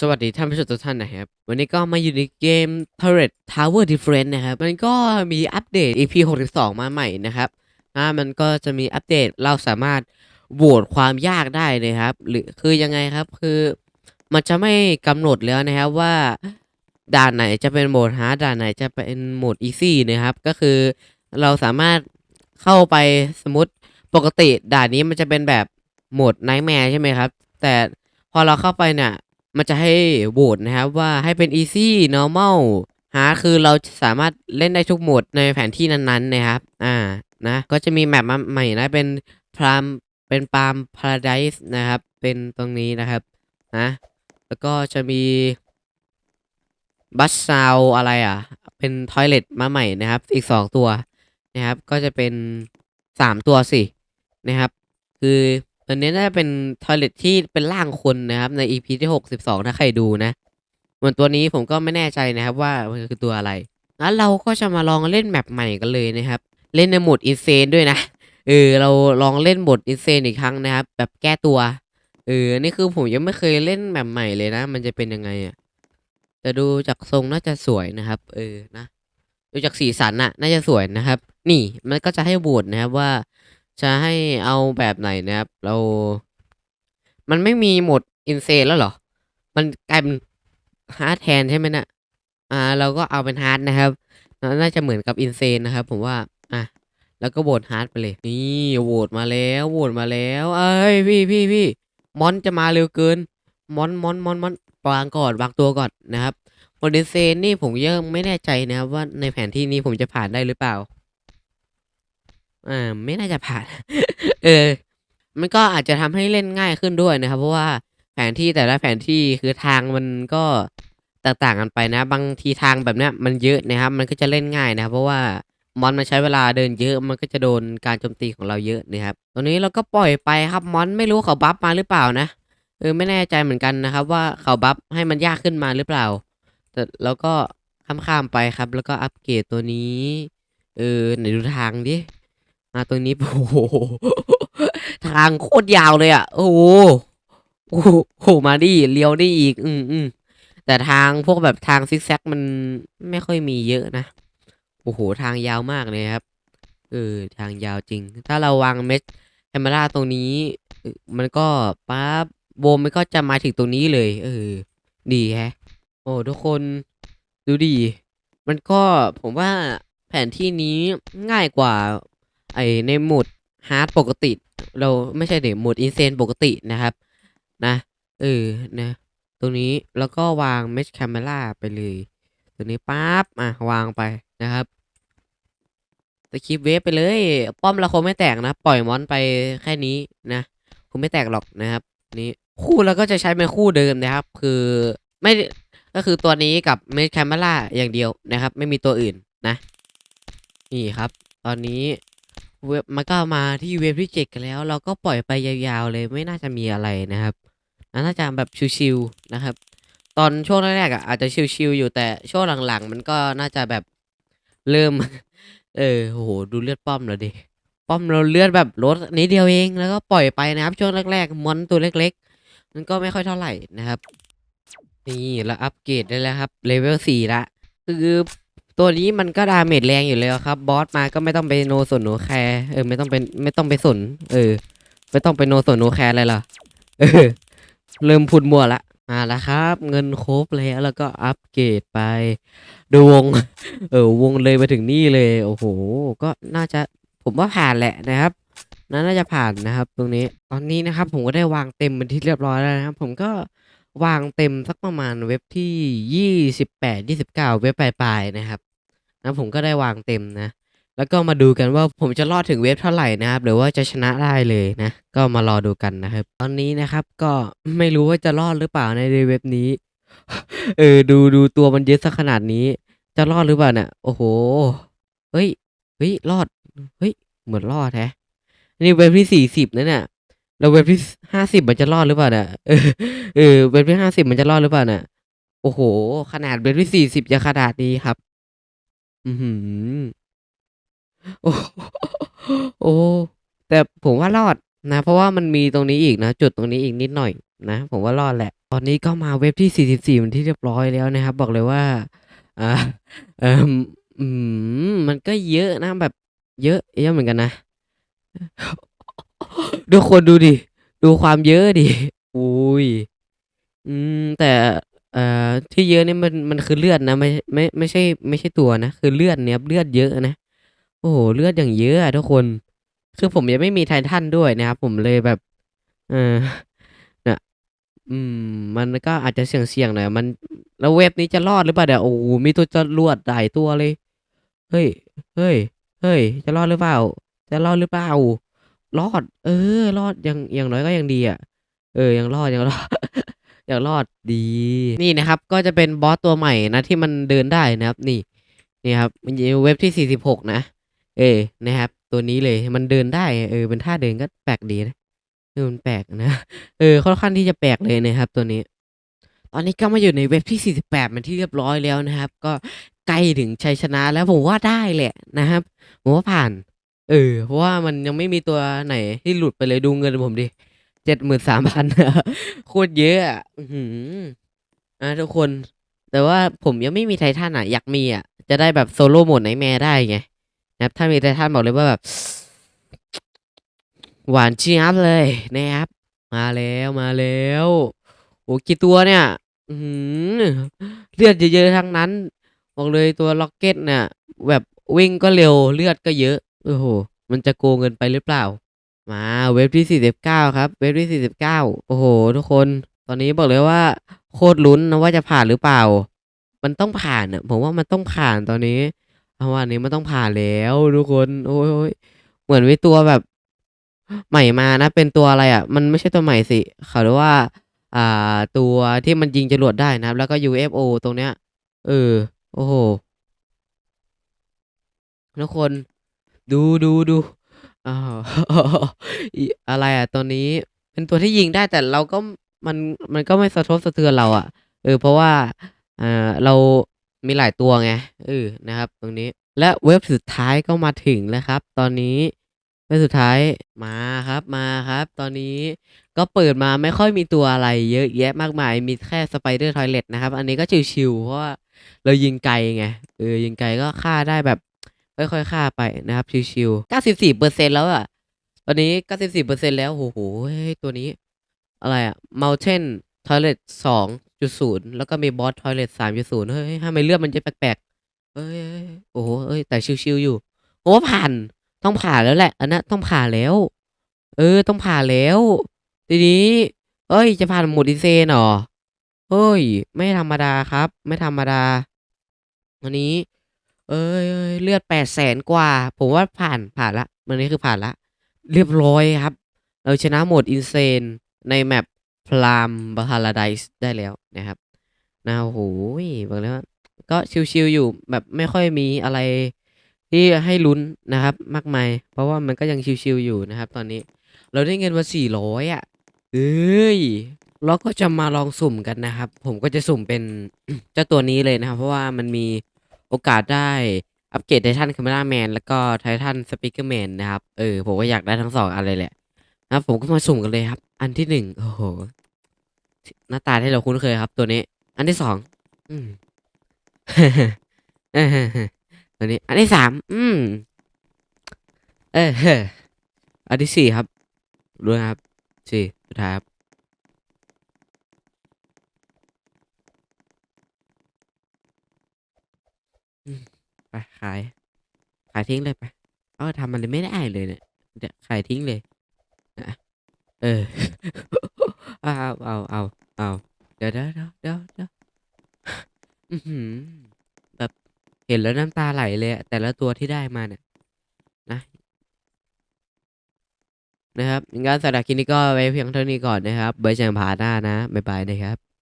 สวัสดีท่านผู้ชมทุกท่านนะครับ วันนี้ก็มาอยู่ในเกม Turret Tower Defense นะครับ มันก็มีอัปเดต EP 62 มาใหม่นะครับอ่ามันก็จะมีอัปเดตเราสามารถโหวตความยากได้นะครับ หรือคือยังไงครับคือมันจะไม่กำหนดแล้วนะครับว่าด่านไหนจะเป็นโหมดฮาร์ดด่านไหนจะเป็นโหมดอีซี่นะครับ ก็คือเราสามารถเข้าไปสมมติปกติด่านนี้มันจะเป็นแบบโหมดไนท์แมร์ใช่ไหมครับ แต่พอเราเข้าไปเนี่ย มันจะให้โหวตนะครับว่าให้เป็น easy normal hard คือเราสามารถเล่นได้ทุกโหมดในแผนที่นั้นๆนะครับ อ่านะก็จะมีแมปมาใหม่นะเป็นพรามเป็นปาล์มพาราไดส์นะครับ เป็นตรงนี้นะครับนะแล้วก็จะมีบัสซาวอะไรอะ เป็นทอยเลตมาใหม่นะครับ อีกสองตัวนะครับ ก็จะเป็นสามตัวสินะครับ คือ ตัวนี้น่าจะเป็นทอยเลทที่เป็นร่างคนนะครับ ใน EP ที่ 62 ถ้าใครดูนะส่วนตัวนี้ผมก็ไม่แน่ใจนะครับว่ามันคือตัวอะไรแล้วเราก็จะมาลองเล่นแมปใหม่กันเลยนะครับ เล่นในโหมดอินเซนด้วยนะเออเราลองเล่นบทอินเซนอีกครั้งนะครับ แบบแก้ตัวเออนี่คือผมยังไม่เคยเล่นแบบใหม่เลยนะ มันจะเป็นยังไงอะแต่ดูจากทรงน่าจะสวยนะครับ เออนะ ดูจากสีสันน่ะ น่าจะสวยนะครับ นี่มันก็จะให้โหวตนะครับว่า จะให้เอาแบบไหนนะครับ เรา มันไม่มีโหมดอินเซนแล้วเหรอ มันกลายเป็นฮาร์ดแทนใช่ไหมนะ่ะอ่า เราก็เอาเป็นฮาร์ดนะครับ น่าจะเหมือนกับอินเซนนะครับ ผมว่า อะ แล้วก็โหวตฮาร์ดไปเลย นี่โหวตมาแล้วโหวตมาแล้ว เอ้ยพี่พี่พี่มอนจะมาเร็วเกิน มอนมอนมอนมอนวางก่อนวางตัวก่อนนะครับโหมดอินเซนนี่ผมยังไม่แน่ใจนะครับว่าในแผนที่นี้ผมจะผ่านได้หรือเปล่า อ่าไม่น่าจะผ่าน เออ มันก็อาจจะทำให้เล่นง่ายขึ้นด้วยนะครับ เพราะว่าแผนที่แต่ละแผนที่คือทางมันก็แตกต่างกันไปนะ บางทีทางแบบเนี้ยมันเยอะนะครับ มันก็จะเล่นง่ายนะครับ เพราะว่ามอนมันใช้เวลาเดินเยอะมันก็จะโดนการโจมตีของเราเยอะนะครับตอนนี้เราก็ปล่อยไปครับมอนไม่รู้เขาบัฟมาหรือเปล่านะเออไม่แน่ใจเหมือนกันนะครับ ว่าเขาบัฟให้มันยากขึ้นมาหรือเปล่า แต่เราก็ข้ามๆไปครับ แล้วก็อัปเกรดตัวนี้ เออไหนดูทางดิ มาตรงนี้โอ้โหทางโคตรยาวเลยอะ โอ้โหโอ้โหมาดิเลี้ยวได้อีก อืมอืมแต่ทางพวกแบบทางซิกแซกมันไม่ค่อยมีเยอะนะโอ้โหทางยาวมากเลยครับเออทางยาวจริง ถ้าเราวางเมสแคมราตรงนี้ มันก็ปั๊บโบมมันก็จะมาถึงตรงนี้เลย เออ ดีแฮะ โอ้ทุกคนดูดี มันก็ผมว่าแผนที่นี้ง่ายกว่า ไอในโหมดฮาร์ดปกติ เราไม่ใช่เดี๋ยวโหมดอินเซนปกตินะครับ นะเออนะตรงนี้แล้วก็วางเมชแคม e ราไปเลยตัวนี้ปั๊บอะวางไปนะครับสคิปเวฟไปเลย ป้อมเราคงไม่แตกนะ ปล่อยมอนไปแค่นี้นะคงไม่แตกหรอกนะครับ นี่คู่เราก็จะใช้เป็นคู่เดิมนะครับ คือไม่ก็คือตัวนี้กับเมชแคม e ราอย่างเดียวนะครับ ไม่มีตัวอื่นนะ นี่ครับ ตอนนี้ เว็บมันก็มาที่เว็บที่เจ็ดกันแล้ว เราก็ปล่อยไปยาวๆเลยไม่น่าจะมีอะไรนะครับน่าจะแบบชิวๆนะครับ ตอนช่วงแรกๆอะอาจจะชิวๆอยู่แต่ช่วงหลังๆ มันก็น่าจะแบบเริ่ม เออโหดูเลือดป้อมเราดิป้อมเราเลือดแบบลดนิดเดียวเองแล้วก็ปล่อยไปนะครับ ช่วงแรกๆมอนตัวเล็กๆ มันก็ไม่ค่อยเท่าไหร่นะครับ นี่เราอัปเกรดได้แล้วครับเลเวลสี่ละคือ ตัวนี้มันก็ดาเมจแรงอยู่แล้วครับ บอสมาก็ไม่ต้องไปโนสนโนแคร์เออไม่ต้องเป็นไม่ต้องไปสน เออ ไม่ต้องไปโนสนโนแคร์อะไรล่ะเออเริ่มพูดมั่วละมาแล้วครับ เงินครบแล้วแล้วก็อัปเกรดไป ดูวง เออวงเลยมาถึงนี่เลย โอ้โห ก็น่าจะผมว่าผ่านแหละนะครับนาน่าจะผ่านนะครับ ตรงนี้ ตอนนี้นะครับ ผมก็ได้วางเต็มเป็นที่เรียบร้อยแล้วนะครับ ผมก็ วางเต็มสักประมาณเว็บที่ยี่สิบแปดยี่สิบเก้าเว็บปลายๆนะครับนะผมก็ได้วางเต็มนะ แล้วก็มาดูกันว่าผมจะรอดถึงเว็บเท่าไหร่นะครับ หรือว่าจะชนะได้เลยนะ ก็มารอดูกันนะครับ ตอนนี้นะครับก็ไม่รู้ว่าจะรอดหรือเปล่าในเว็บนี้ เออดูดูตัวมันเยอะสักขนาดนี้ จะรอดหรือเปล่าเนี่ยโอ้โหเฮ้ยเฮ้ยรอดเฮ้ยเหมือนรอดแฮะนี่เว็บที่สี่สิบนะเนี่ย แล้วเว็บที่ห้าสิบมันจะรอดหรือเปล่าเนี่ยเออเออเว็บที่ห้าสิบมันจะรอดหรือเปล่าเนี่ยโอ้โห ขนาดเว็บที่สี่สิบจะขนาดนี้ครับ อือหือโอ้โอ้แต่ผมว่ารอดนะ เพราะว่ามันมีตรงนี้อีกนะ จุดตรงนี้อีกนิดหน่อยนะ ผมว่ารอดแหละ ตอนนี้ก็มาเว็บที่44เป็นที่เรียบร้อยแล้วนะครับ บอกเลยว่าอ่าเอ่ออืมมันก็เยอะนะแบบ เยอะเยอะเหมือนกันนะ ทุกคนดูดิ ดูความเยอะดิ อุ๊ยอืม แต่ เอ่อ ที่เยอะเนี่ยมัน มันคือเลือดนะ ไม่ ไม่ ไม่ใช่ ไม่ใช่ตัวนะ คือเลือดเนี่ยครับเลือดเยอะนะ โอ้โฮเลือดอย่างเยอะอะทุกคน คือผมยังไม่มีไททันด้วยนะครับ ผมเลยแบบ เออนี่ยอืม มันก็อาจจะเสี่ยงๆหน่อย มัน แล้วเว็บนี้จะรอดหรือเปล่าเนี่ยโอ้โฮมีตัวจะรวดหลายตัวเลย เฮ้ย เฮ้ย เฮ้ย จะรอดหรือเปล่า จะรอดหรือเปล่า รอด เออ รอดย่างอย่างน้อยก็ยังดีอะเออ ยังรอดยังรอดยังรอดดี นี่นะครับ ก็จะเป็นบอสตัวใหม่นะที่มันเดินได้นะครับ นี่ นี่ครับมันอยู่เว็บที่ 46 นะ เออ นะครับ ตัวนี้เลยมันเดินได้ เออ เป็นท่าเดินก็แปลกดีนะเออมันแปลกนะ เออ ค่อนข้างที่จะแปลกเลยนะครับ ตัวนี้ ตอนนี้ก็มาอยู่ในเว็บที่ 48เป็นที่เรียบร้อยแล้วนะครับ ก็ใกล้ถึงชัยชนะแล้วผมว่าได้แหละนะครับ ผมว่าผ่าน เออ เพราะว่ามันยังไม่มีตัวไหนที่หลุดไปเลยดูเงินผมดิ 73,000 โคตรเยอะอะอื้อฮืออาทุกคน แต่ว่าผมยังไม่มีไททันอะ อยากมีอะ จะได้แบบโซโล Mode Nightmare ได้ไงนะครับ ถ้ามีไททันบอกเลยว่าแบบ หวานเจี๊ยบเลยนะครับ มาแล้วมาแล้ว โอ้กี่ตัวเนี่ย อื้อฮือเลือดเยอะๆทั้งนั้น บอกเลยตัว Rocket เนี่ยแบบวิ่งก็เร็วเลือดก็เยอะ โอ้โฮมันจะโกงเกินไปหรือเปล่า มาเว็บที่49ครับ เว็บที่49โอ้โฮทุกคน ตอนนี้บอกเลยว่า โคตรลุ้นนะว่าจะผ่านหรือเปล่า มันต้องผ่านอะผมว่ามันต้องผ่านตอนนี้จังหวะนี้มันต้องผ่านแล้วทุกคน โอ๊ยเหมือนมีตัวแบบใหม่มานะ เป็นตัวอะไรอะ มันไม่ใช่ตัวใหม่สิเขาเรียกว่า อ่า ตัวที่มันยิงจรวดได้นะครับ แล้วก็ UFO ตรงเนี้ย เออ โอ้โฮทุกคน ดูๆๆอ้าวอิอะไรอะตัวนี้ เป็นตัวที่ยิงได้แต่เราก็มันมันก็ไม่สะทกสะเทือนเราอะ เออ เพราะว่าอ่าเรามีหลายตัวไงเออนะครับ ตรงนี้และเว็บสุดท้ายก็มาถึงแล้วครับ ตอนนี้เว็บสุดท้ายมาครับมาครับ ตอนนี้ก็เปิดมาไม่ค่อยมีตัวอะไรเยอะแยะมากมาย มีแค่ Spider Toilet นะครับ อันนี้ก็ชิลๆเพราะว่าเรายิงไกลไงเออยิงไกลก็ฆ่าได้แบบ ค่อยๆฆ่าไปนะครับชิลๆ94%แล้วอะตอนนี้94%แล้วโอ้โฮตัวนี้ อะไรอะ Mountain Toilet 2.0แล้วก็มี Boss Toilet 3.0เฮ้ยทำไมเลือดมันเยอะแปลกๆเฮ้ยโอ้โฮเฮ้ยแต่ชิลๆอยู่ผมว่าผ่านต้องผ่านแล้วแหละ อันนี้ยต้องผ่านแล้ว เออ ต้องผ่านแล้ว ทีนี้เฮ้ย จะผ่าน Mode Insane เหรอ?เฮ้ย ไม่ธรรมดาครับ ไม่ธรรมดาอันนี้ เฮ้ยเลือด800,000กว่า ผมว่าผ่านผ่านล้วอันนี้คือผ่านล้วเรียบร้อยครับ เราชนะ Mode Insane ใน Map Plum Paradise ได้แล้วนะครับนะโอ้โฮบอกเลยว่าก็ชิลๆอยู่แบบไม่ค่อยมีอะไรที่ให้ลุ้นนะครับ มากมาย เพราะว่ามันก็ยังชิลๆอยู่นะครับ ตอนนี้ เราได้เงินมา400อยอะเฮ้ยเราก็จะมาลองสุ่มกันนะครับ ผมก็จะสุ่มเป็นเจ้าตัวนี้เลยนะครับ เพราะว่ามันมี โอกาสได้อัปเกรด Titan Cameraman แล้วก็ Titan Speakerman นนะครับ เออ ผมก็อยากได้ทั้ง2อันเลยแหละนะครับผมก็มาสุ่มกันเลยครับ อันที่1โอ้โฮหน้าตาที่เราคุ้นเคยครับ ตัวนี้ อันที่2อืมตัวนี้ อันที่3อืม เอออันที่4ครับดูนะครับ4สุดท้ายครับ อืม ไปขาย ขายทิ้งเลยไปเออทำอะไรไม่ได้เลยเนี่ยเนี่ยขายทิ้งเลยอะเออ เอาๆๆๆเดี๋ยวๆๆๆๆอื้อฮือแบบเห็นแล้วน้ำตาไหลเลยแต่ละตัวที่ได้มาเนี่ยนะนะครับงั้นสำหรับคลิปนี้ก็ไว้เพียงเท่านี้ก่อนนะครับไว้เจอกันพาร์ตหน้านะบ๊ายบายนะครับ